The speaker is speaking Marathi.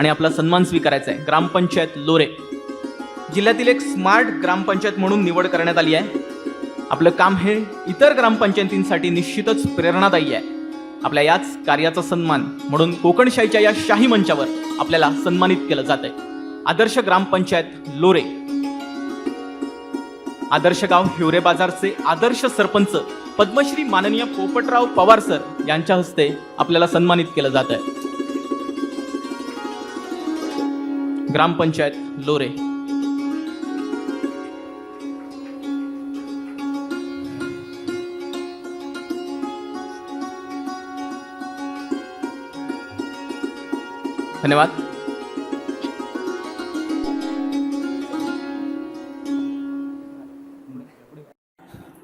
आणि आपला सन्मान स्वीकारायचा आहे. ग्रामपंचायत लोरे. जिल्ह्यातील एक स्मार्ट ग्रामपंचायत म्हणून निवड करण्यात आली आहे. आपलं काम हे इतर ग्रामपंचायतींसाठी निश्चितच प्रेरणादायी आहे. आपल्या याच कार्याचा सन्मान म्हणून कोकणशाहीच्या या शाही मंचावर आपल्याला सन्मानित केलं जात आहे. आदर्श ग्रामपंचायत लोरे. आदर्श गाव हिवरे बाजारचे आदर्श सरपंच पद्मश्री माननीय पोपटराव पवार सर यांच्या हस्ते आपल्याला सन्मानित केलं जात आहे. ग्रामपंचायत लोरे. धन्यवाद.